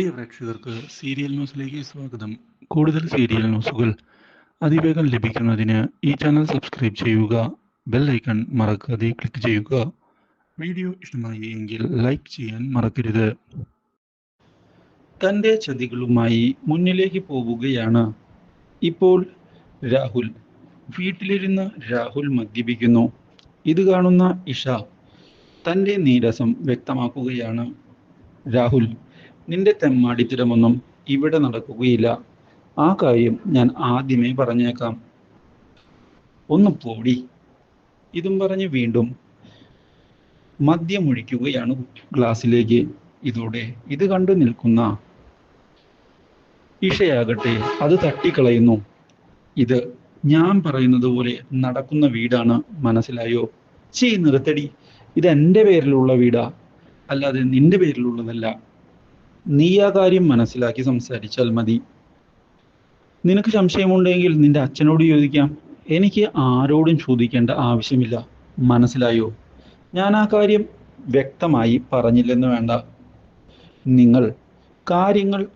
പ്രിയ പ്രേക്ഷകർക്ക് സീരിയൽ ന്യൂസിലേക്ക് സ്വാഗതം. കൂടുതൽ സീരിയൽ ന്യൂസുകൾ അതിവേഗം ലഭിക്കുന്നതിന് ഈ ചാനൽ സബ്സ്ക്രൈബ് ചെയ്യുക ബെൽ ഐക്കൺ മറക്കാതെ ക്ലിക്ക് ചെയ്യുക. വീഡിയോ ഇഷ്ടമായി എങ്കിൽ ലൈക്ക് ചെയ്യാൻ മറക്കരുത്. തന്റെ ചതികളുമായി മുന്നിലേക്ക് പോവുകയാണ് ഇപ്പോൾ രാഹുൽ. വീട്ടിലിരുന്ന് രാഹുൽ മദ്യപിക്കുന്നു. ഇത് കാണുന്ന ഇഷ തന്റെ നീരസം വ്യക്തമാക്കുകയാണ്. രാഹുൽ നിന്റെ തെമ്മാടിത്തരമൊന്നും ഇവിടെ നടക്കുകയില്ല. ആ കാര്യം ഞാൻ ആദ്യമേ പറഞ്ഞേക്കാം. ഒന്ന് പോടി. ഇതും പറഞ്ഞ് വീണ്ടും മദ്യമൊഴിക്കുകയാണ് ഗ്ലാസ്സിലേക്ക്. ഇതോടെ ഇത് കണ്ടു നിൽക്കുന്ന ഇഷയാകട്ടെ അത് തട്ടിക്കളയുന്നു. ഇത് ഞാൻ പറയുന്നത് പോലെ നടക്കുന്ന വീടാണ് മനസ്സിലായോ? ചീ നിർത്തടി. ഇത് എന്റെ പേരിലുള്ള വീടാ. അല്ലാതെ നിന്റെ പേരിലുള്ളതല്ല. നീ ആ കാര്യം മനസ്സിലാക്കി സംസാരിച്ചാൽ മതി. നിനക്ക് സംശയമുണ്ടെങ്കിൽ നിന്റെ അച്ഛനോട് ചോദിക്കാം. എനിക്ക് ആരോടും ചോദിക്കേണ്ട ആവശ്യമില്ല. മനസ്സിലായോ? ഞാൻ ആ കാര്യം വ്യക്തമായി പറഞ്ഞില്ലെന്ന് വേണ്ട. നിങ്ങൾ കാര്യങ്ങൾ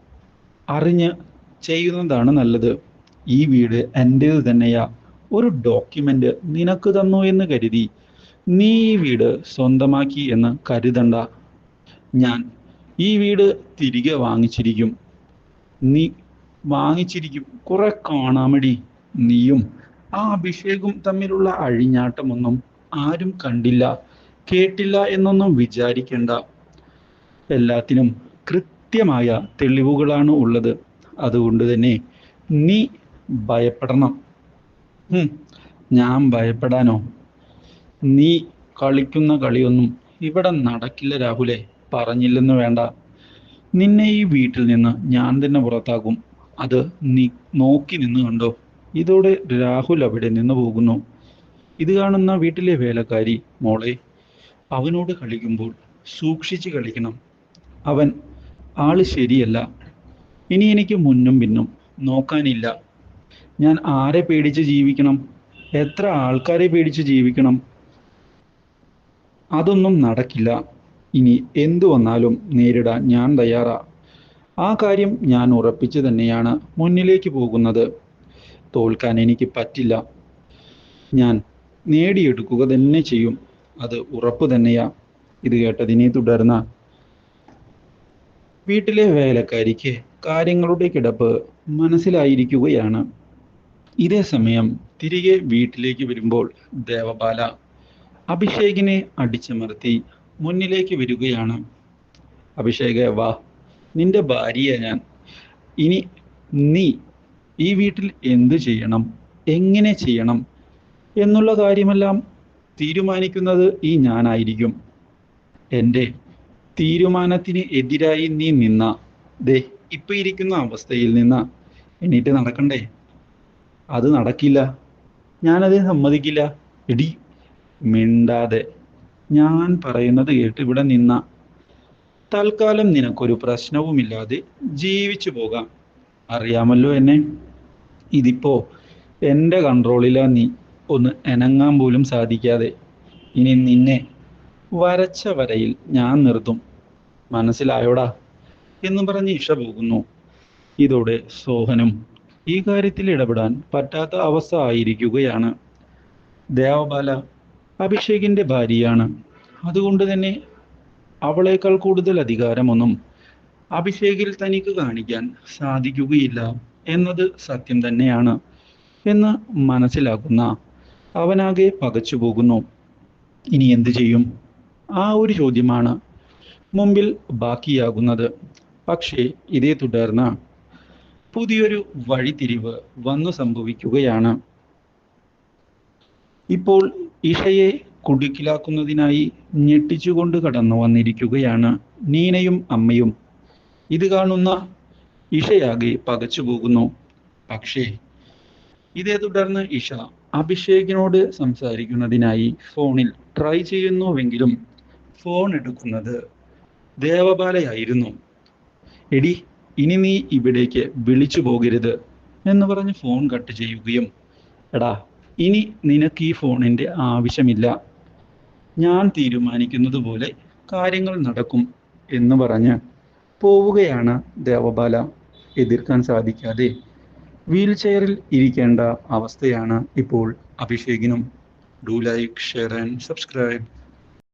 അറിഞ്ഞ് ചെയ്യുന്നതാണ് നല്ലത്. ഈ വീട് എന്റേത് തന്നെയാ. ഒരു ഡോക്യുമെന്റ് നിനക്ക് തന്നു എന്ന് കരുതി. നീ ഈ വീട് സ്വന്തമാക്കി എന്ന് കരുതണ്ട. ഞാൻ ഈ വീട് തിരികെ വാങ്ങിച്ചിരിക്കും. നീ വാങ്ങിച്ചിരിക്കും. കുറെ കാണാമടി നീയും. ആ അഭിഷേകും തമ്മിലുള്ള അഴിഞ്ഞാട്ടമൊന്നും ആരും കണ്ടില്ല കേട്ടില്ല എന്നൊന്നും വിചാരിക്കണ്ട. എല്ലാത്തിനും കൃത്യമായ തെളിവുകളാണ് ഉള്ളത്. അതുകൊണ്ട് തന്നെ നീ ഭയപ്പെടണം. ഞാൻ ഭയപ്പെടാനോ? നീ കളിക്കുന്ന കളിയൊന്നും ഇവിടെ നടക്കില്ല രാഹുലെ. പറഞ്ഞില്ലെന്ന് വേണ്ട. നിന്നെ ഈ വീട്ടിൽ നിന്ന് ഞാൻ തന്നെ പുറത്താകും അത് നീ നോക്കി നിന്ന് കണ്ടോ? ഇതോടെ രാഹുൽ അവിടെ നിന്ന് പോകുന്നു. ഇത് കാണുന്ന വീട്ടിലെ വേലക്കാരി മോളെ അവനോട് കളിക്കുമ്പോൾ സൂക്ഷിച്ച് കളിക്കണം. അവൻ ആൾ ശരിയല്ല. ഇനി എനിക്ക് മുന്നും പിന്നും നോക്കാനില്ല. ഞാൻ ആരെ പേടിച്ച് ജീവിക്കണം? എത്ര ആൾക്കാരെ പേടിച്ച് ജീവിക്കണം? അതൊന്നും നടക്കില്ല. ഇനി എന്തു വന്നാലും നേരിടാൻ ഞാൻ തയ്യാറാ. ആ കാര്യം ഞാൻ ഉറപ്പിച്ചു തന്നെയാണ് മുന്നിലേക്ക് പോകുന്നത്. തോൽക്കാൻ എനിക്ക് പറ്റില്ല. ഞാൻ നേടിയെടുക്കുക തന്നെ ചെയ്യും. അത് ഉറപ്പ് തന്നെയാ. ഇത് കേട്ടതിനെ തുടർന്ന് വീട്ടിലെ വേലക്കാരിക്ക് കാര്യങ്ങളുടെ കിടപ്പ് മനസ്സിലായിരിക്കുകയാണ്. ഇതേ സമയം തിരികെ വീട്ടിലേക്ക് വരുമ്പോൾ ദേവബാല അഭിഷേകിനെ അടിച്ചമർത്തി മുന്നിലേക്ക് വരികയാണ്. അഭിഷേക വാ. നിന്റെ ഭാര്യ ഞാൻ. ഇനി നീ ഈ വീട്ടിൽ എന്ത് ചെയ്യണം? എങ്ങനെ ചെയ്യണം? എന്നുള്ള കാര്യമെല്ലാം തീരുമാനിക്കുന്നത് ഈ ഞാനായിരിക്കും. എന്റെ തീരുമാനത്തിന് എതിരായി നീ നിന്ന. ദേ ഇപ്പൊ ഇരിക്കുന്ന അവസ്ഥയിൽ നിന്ന എണീറ്റ് നടക്കണ്ടേ? അത് നടക്കില്ല. ഞാനത് സമ്മതിക്കില്ല. എടി മിണ്ടാതെ. ഞാൻ പറയുന്നത് കേട്ട് ഇവിടെ നിന്ന തൽക്കാലം നിനക്കൊരു പ്രശ്നവുമില്ലാതെ ജീവിച്ചു പോകാം. അറിയാമല്ലോ എന്നെ? ഇതിപ്പോ എന്റെ കൺട്രോളിലാ നീ ഒന്ന് എനങ്ങാൻ പോലും സാധിക്കാതെ. ഇനി നിന്നെ വരച്ച വരയിൽ ഞാൻ നിർത്തും. മനസ്സിലായോടാ? എന്ന് പറഞ്ഞ് ഇഷ പോകുന്നു. ഇതോടെ സോഹനും ഈ കാര്യത്തിൽ ഇടപെടാൻ പറ്റാത്ത അവസ്ഥ ആയിരിക്കുകയാണ്. ദേവബാല അഭിഷേകിന്റെ ഭാര്യയാണ്. അതുകൊണ്ട് തന്നെ അവളേക്കാൾ കൂടുതൽ അധികാരമൊന്നും അഭിഷേകിൽ തനിക്ക് കാണിക്കാൻ സാധിക്കുകയില്ല എന്നത് സത്യം തന്നെയാണ് എന്ന് മനസ്സിലാക്കുന്ന അവനാകെ പകച്ചു പോകുന്നു. ഇനി എന്തു ചെയ്യും? ആ ഒരു ചോദ്യമാണ് മുമ്പിൽ ബാക്കിയാകുന്നത്. പക്ഷേ ഇതേ തുടർന്ന് പുതിയൊരു വഴിതിരിവ് വന്നു സംഭവിക്കുകയാണ്. ഇപ്പോൾ ഇഷയെ കുടുക്കിലാക്കുന്നതിനായി ഞെട്ടിച്ചുകൊണ്ട് കടന്നു വന്നിരിക്കുകയാണ് നീനയും അമ്മയും. ഇത് കാണുന്ന ഇഷയാകെ പകച്ചു പോകുന്നു. പക്ഷേ ഇതേ തുടർന്ന് ഇഷ അഭിഷേകിനോട് സംസാരിക്കുന്നതിനായി ഫോണിൽ ട്രൈ ചെയ്യുന്നുവെങ്കിലും ഫോൺ എടുക്കുന്നത് ദേവബാലയായിരുന്നു. എടി ഇനി നീ ഇവിടേക്ക് വിളിച്ചു പോകരുത് എന്ന് പറഞ്ഞ് ഫോൺ കട്ട് ചെയ്യുകയും എടാ ഇനി നിനക്ക് ഈ ഫോണിന്റെ ആവശ്യമില്ല. ഞാൻ തീരുമാനിക്കുന്നത് പോലെ കാര്യങ്ങൾ നടക്കും എന്ന് പറഞ്ഞ് പോവുകയാണ് ദേവബാല. എതിർക്കാൻ സാധിക്കാതെ വീൽ ചെയറിൽ ഇരിക്കേണ്ട അവസ്ഥയാണ് ഇപ്പോൾ അഭിഷേകിനും. Do like share and subscribe